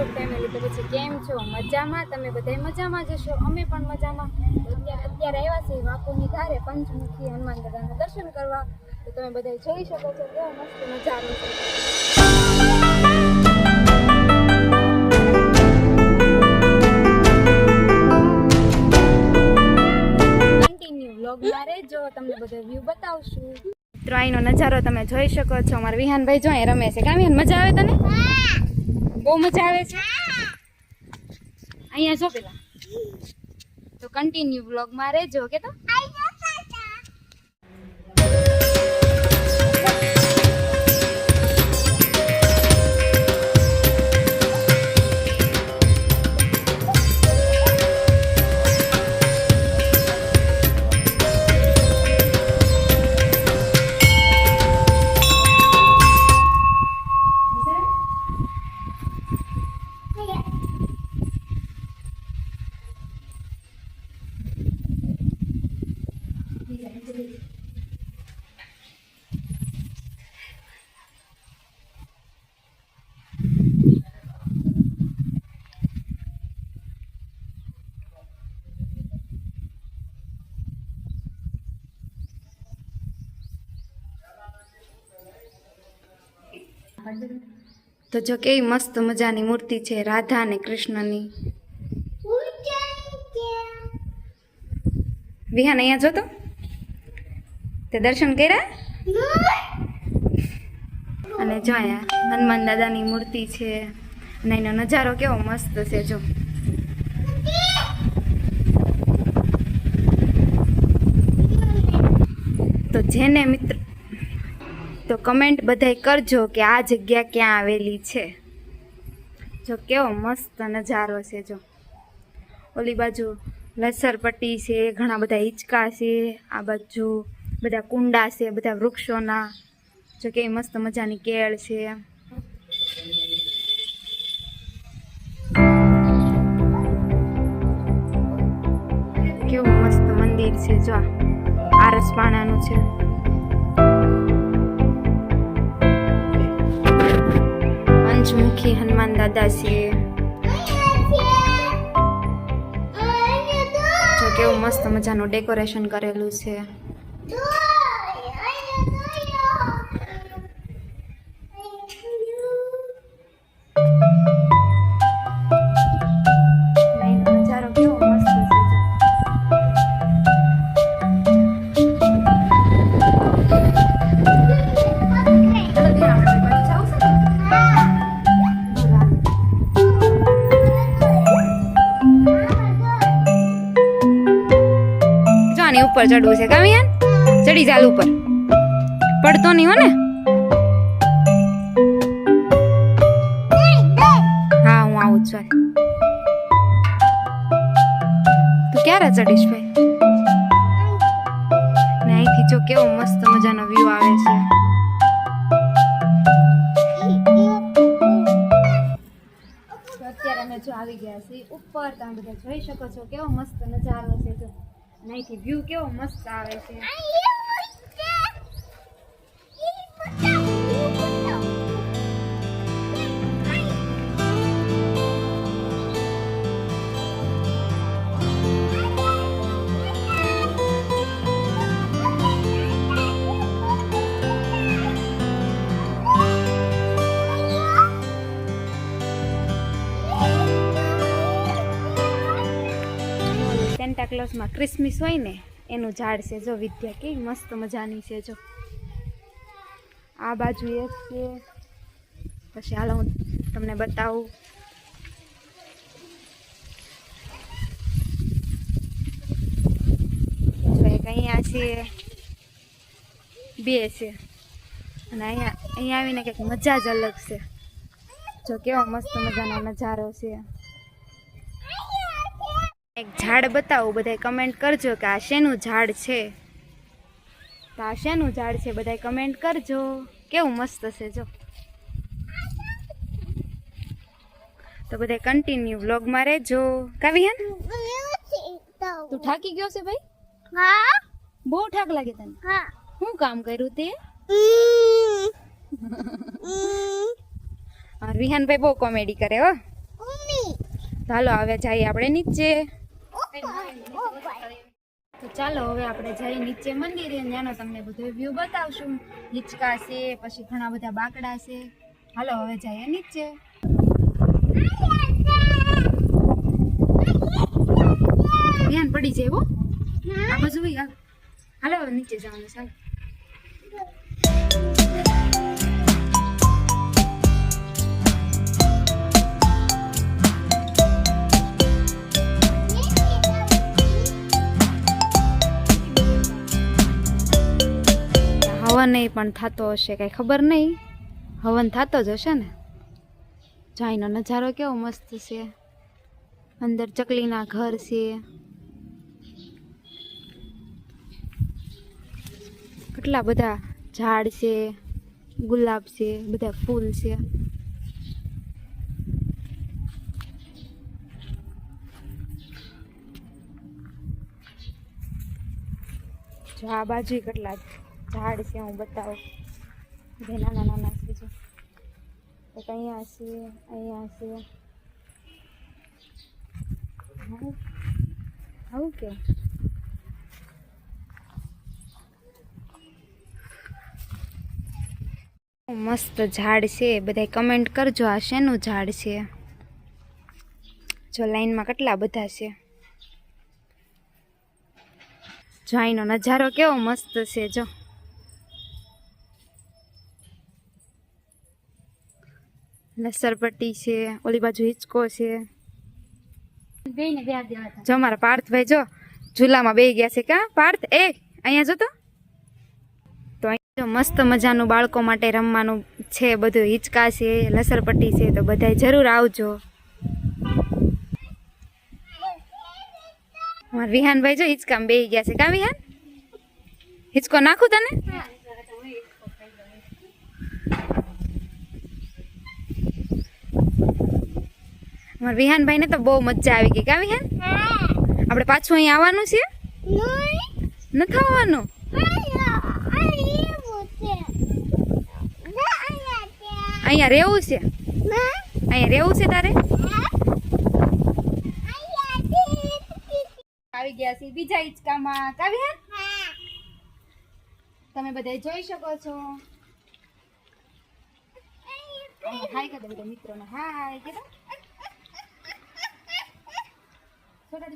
YouTube family, તો પછી કેમ છો? મજામાં? તમે બધા મજામાં જશો અમે પણ મજામાં. અત્યારે આવ્યા છીએ વાકુની ધારે પંચમુખી હનુમાન દાદાના દર્શન કરવા. તો તમે બધા જોઈ શકો છો, કેવો મસ્ત મજાનું છે. વ્લોગમાં રહેજો, તમને બધો વ્યૂ બતાવશું. મિત્રો નજારો તમે જોઈ શકો છો. અમારા વિહાનભાઈ જો અહીં રમે છે. કામ મજા આવે તને? બહુ મજા આવે છે. અહીંયા જો. પેલા તો કન્ટિન્યુ બ્લોગમાં રહેજો કે તો? તો જો કેવી મસ્ત મજાની મૂર્તિ છે, રાધા અને કૃષ્ણની. વિહાન અહીંયા જોતો તે દર્શન કર્યા? અને જો અહીંયા હનુમાન દાદાની મૂર્તિ છે, અને એનો નજારો કેવો મસ્ત છે, જો. તો જેને મિત્ર તો કમેન્ટ બધાય કરજો કે આ જગ્યા ક્યાં આવેલી છે. જો કેવો મસ્ત નજારો છે જો. ઓલી બાજુ લસરપટ્ટી છે, ઘણા બધા હિંચકા છે, આ બાજુ બધા કુંડા છે, બધા વૃક્ષોના. જો કેવી મસ્ત મજાની કેળ છે. કેવું મસ્ત મંદિર છે જો. આરસ પાણાનું છે. પંચમુખી હનુમાન દાદા છે જો મસ્ત મજાનું ડેકોરેશન કરેલું છે. ઉપર ચડવું છે. કામિયાન ચડી ચાલ ઉપર. પડતો નહીં હો ને? હા, હું આવું છું. તું ક્યારે ચડીશ ભાઈ? ને અહીંથી જો કેવો મસ્ત મજાનો વ્યૂ આવે છે. અત્યારે અમે જો આવી ગયા છીએ. ઉપર તમે બધા જોઈ શકો છો કેવો મસ્ત નજારો છે જો. અહીંથી વ્યૂ કેવો મસ્ત આવે છે. સેન્ટા ક્રિસમિસ હોય ને, એનું ઝાડ છે. જો વિદ્યા કેવી મસ્ત મજાની છે, જો. આ બાજુ એક છે. પછી હાલો હું તમને બતાવું. એક અહીંયા છે, બે છે. અને અહીંયા અહીંયા આવીને કંઈક મજા જ અલગ છે. જો કેવો મસ્ત મજાનો નજારો છે. એક ઝાડ બતાવો બધા કમેન્ટ કરજો કે આ શેનું ઝાડ છે? તો આ શેનું ઝાડ છે બધા કમેન્ટ કરજો. કેવું મસ્ત છે જો. તો બધા કન્ટિન્યુ વ્લોગમાં રહેજો. કાવી હે તું થાકી ગયો છે ભાઈ? હા. બહુ થાક લાગે તને. હા. હું કામ કર્યું તે? વિહાનભાઈ બહુ કોમેડી કરે હો. ચાલો હવે જઈએ આપણે નીચે. તો ચાલો હવે આપણે જઈ નીચે મંદિરે ત્યાંનો તમને બધો વ્યૂ બતાવશું. હિંચકા છે, પછી ઘણા બધા બાકડા છે. હાલો, હવે જઈએ નીચે. ધ્યાન પડી જાય હો. આ બાજુ હાલ. નીચે જવાનું, ચાલો. હવન પણ થતો હશે, કાંઈ ખબર નહીં. હવન થતો જ હશે ને? જાયનો નજારો કેવો મસ્ત છે. અંદર ચકલીના ઘર છે. કેટલા બધા ઝાડ છે, ગુલાબ છે, બધા ફૂલ છે. જો આ બાજુ કેટલા ઝાડ છે, હું બતાવું. જે નાના નાના છે જો. એક અહીંયા છે અહીંયા છે. આવું? કે? મસ્ત ઝાડ છે બધા કમેન્ટ કરજો, આ શેનું ઝાડ છે? જો લાઈનમાં કેટલા બધા છે. જો અહીંનો નજારો કેવો મસ્ત છે, જો. લસરપટ્ટી છે ઓલી બાજુ હિંચકો છે. જો મારા પાર્થભાઈ જો ઝૂલામાં બે ગયા છે કા? પાર્થ એ અહીંયા જો તો. તો અહીંયા જો મસ્ત મજાનું બાળકો માટે રમવાનું છે બધું હિંચકા છે લસરપટ્ટી છે તો બધાય જરૂર આવજો. મારા વિહાનભાઈ જો હિંચકામાં બે ગયા છે. કા વિહાન? હિંચકો નાખું તને? મારા વિહાનભાઈ ને તો બહુ મજા આવી ગઈ કા વિહાન આપણે પાછું અહીં આવવાનું છે નથી આવવાનું અહીંયા રહેવું છે અહીંયા રહેવું છે તારે આવી ગયા છે બીજા હિંચકામાં કાવ્યા તમે બધા જોઈ શકો છો હાય કદો બધા મિત્રોને હાય કીધો छोटा